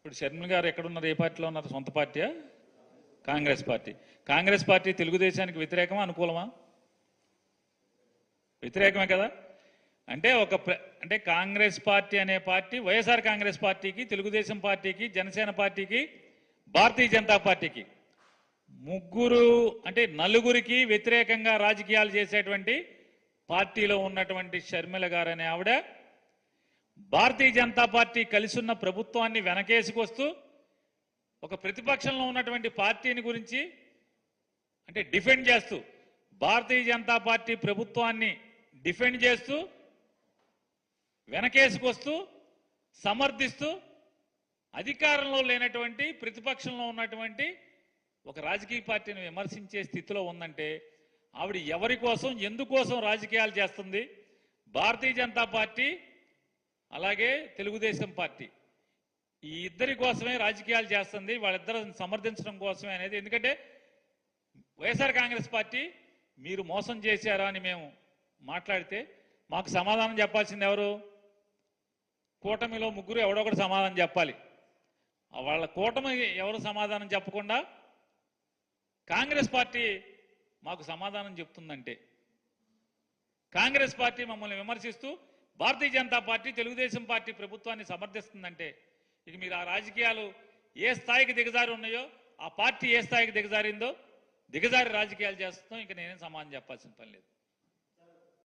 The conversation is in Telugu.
ఇప్పుడు షర్మిల గారు ఎక్కడున్నారు? ఏ పార్టీలో ఉన్నారు? సొంత పార్టీయా? కాంగ్రెస్ పార్టీ. కాంగ్రెస్ పార్టీ తెలుగుదేశానికి వ్యతిరేకమా? అనుకూలమా? వ్యతిరేకమే కదా? అంటే ఒక ప్ర- అంటే కాంగ్రెస్ పార్టీ అనే పార్టీ వైఎస్ఆర్ కాంగ్రెస్ పార్టీకి తెలుగుదేశం పార్టీకి జనసేన పార్టీకి భారతీయ జనతా పార్టీకి. ముగ్గురు అంటే నలుగురికి వ్యతిరేకంగా రాజకీయాలు చేసేటువంటి పార్టీలో ఉన్నటువంటి షర్మిల గారు అనే ఆవిడ భారతీయ జనతా పార్టీ కలిసి ఉన్న ప్రభుత్వాన్ని వెనకేసుకొస్తూ ఒక ప్రతిపక్షంలో ఉన్నటువంటి పార్టీని గురించి అంటే డిఫెండ్ చేస్తూ భారతీయ జనతా పార్టీ ప్రభుత్వాన్ని డిఫెండ్ చేస్తూ వెనకేసుకొస్తూ సమర్థిస్తూ అధికారంలో లేనటువంటి ప్రతిపక్షంలో ఉన్నటువంటి ఒక రాజకీయ పార్టీని విమర్శించే స్థితిలో ఉందంటే ఆవిడ ఎవరి కోసం ఎందుకోసం రాజకీయాలు చేస్తుంది? భారతీయ జనతా పార్టీ అలాగే తెలుగుదేశం పార్టీ. ఈ ఇద్దరి కోసమే రాజకీయాలు చేస్తుంది వాళ్ళిద్దరిని సమర్థించడం కోసమే అనేది. ఎందుకంటే వైఎస్ఆర్ కాంగ్రెస్ పార్టీ మీరు మోసం చేశారా అని మేము మాట్లాడితే మాకు సమాధానం చెప్పాల్సింది ఎవరు? కూటమిలో ముగ్గురు ఎవడొకటి ఒకటి సమాధానం చెప్పాలి. వాళ్ళ కూటమి ఎవరు సమాధానం చెప్పకుండా కాంగ్రెస్ పార్టీ మాకు సమాధానం చెప్తుందంటే కాంగ్రెస్ పార్టీ మమ్మల్ని విమర్శిస్తూ భారతీయ జనతా పార్టీ తెలుగుదేశం పార్టీ ప్రభుత్వాన్ని సమర్థిస్తుందంటే ఇక మీరు ఆ రాజకీయాలు ఏ స్థాయికి దిగజారి ఉన్నాయో ఆ పార్టీ ఏ స్థాయికి దిగజారిందో దిగజారి రాజకీయాలు చేస్తాం ఇంక నేనేం సమాధానం చెప్పాల్సిన పని లేదు.